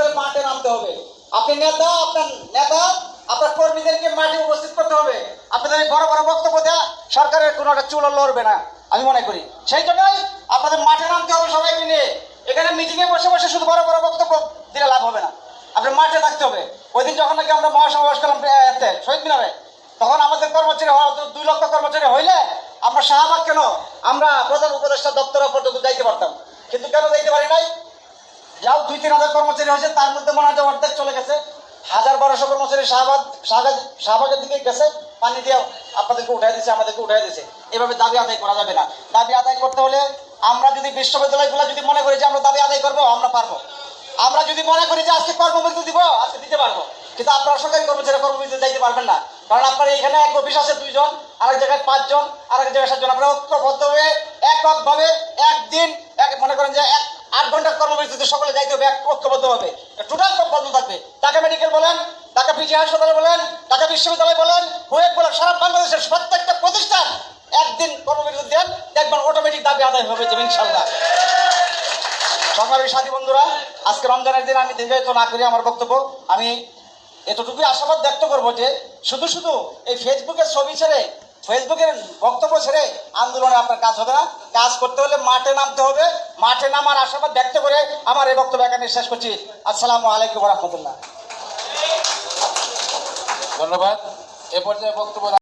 আপনাদের মাঠে নামতে হবে। আপনি নেতা, আপনার নেতা, আপনার কর্মীদেরকে মাঠে উপস্থিত করতে হবে। আপনাদের বড় বড় বক্তব্য দেওয়া সরকারের কোনো একটা চুলো লড়বে না, আমি মনে করি। সেই জন্যই আপনাদের মাঠে নামতে হবে সবাইকে নিয়ে। এখানে মিটিংয়ে বসে বসে শুধু বড় বড় বক্তব্য দিলে লাভ হবে না। আপনার মাঠে থাকতে হবে। ওই দিন যখন নাকি আমরা মহাসমাবেশ করলাম শহীদ মিনারে, তখন আমাদের কর্মচারী দুই লক্ষ কর্মচারী হইলে আমরা শাহবাগ কেন? আমরা প্রধান উপদেষ্টা দপ্তর পর্যন্ত যাইতে পারতাম কিন্তু কেন যাইতে পারি নাই যাও দুই তিন হাজার কর্মচারী হয়েছে, তার মধ্যে মনে হয় অর্ধেক চলে গেছে। হাজার বারোশো কর্মচারী শাহবাগ শাহবাগ শাহবাগের দিকে গেছে, পানি দিয়ে আপনাদেরকে উঠাই দিচ্ছে আমাদেরকে উঠাই দিচ্ছে এভাবে দাবি আদায় করা যাবে না। দাবি আদায় করতে হলে আমরা যদি বিশ্ববিদ্যালয়গুলো যদি মনে করি যে আমরা দাবি আদায় করব, আমরা পারব। আমরা যদি মনে করি যে আজকে কর্মবিরতি দিব, আজকে দিতে পারব। কিন্তু আপনারা সরকারি কর্মচারী কর্মবিরতি দিতে পারবেন না। কারণ আপনার এখানে এক অফিস আছে দুইজন, আরেক জায়গায় পাঁচজন, আরেক জায়গায় সাতজন। আপনারা ঐক্যবদ্ধ হয়ে এককভাবে একদিন এক মনে করেন যে এক আট ঘণ্টার কর্মবিরতিতে সকলে যাইতে হবে এক ঐক্যবদ্ধ হবে টোটাল বন্ধ থাকবে। ঢাকা মেডিকেল বলেন, ঢাকা পিজি হাসপাতালে বলেন, ঢাকা বিশ্ববিদ্যালয় বলেন হুয়েট বলেন, সারা বাংলাদেশের প্রত্যেকটা প্রতিষ্ঠান একদিন কর্মবিরতি দেন, দেখবেন অটোমেটিক দাবি আদায় হবে যে ইনশাল্লাহ সংগ্রামী সাথী বন্ধুরা, আজকে রমজানের দিন আমি দীর্ঘায়িত না করি আমার বক্তব্য। আমি এতটুকুই আশাবাদ ব্যক্ত করব যে শুধু শুধু এই ফেসবুকের ছবি ছেড়ে ফেসবুকের বক্তব্য ছেড়ে আন্দোলনে আপনার কাজ হবে না। কাজ করতে হলে মাঠে নামতে হবে। মাঠে নামার আশাবাদ ব্যক্ত করে আমার এই বক্তব্য এখানে শেষ করছি। আসসালামু আলাইকুম রহমতুল্লাহ। ধন্যবাদ। এ পর্যায়ে বক্তব্য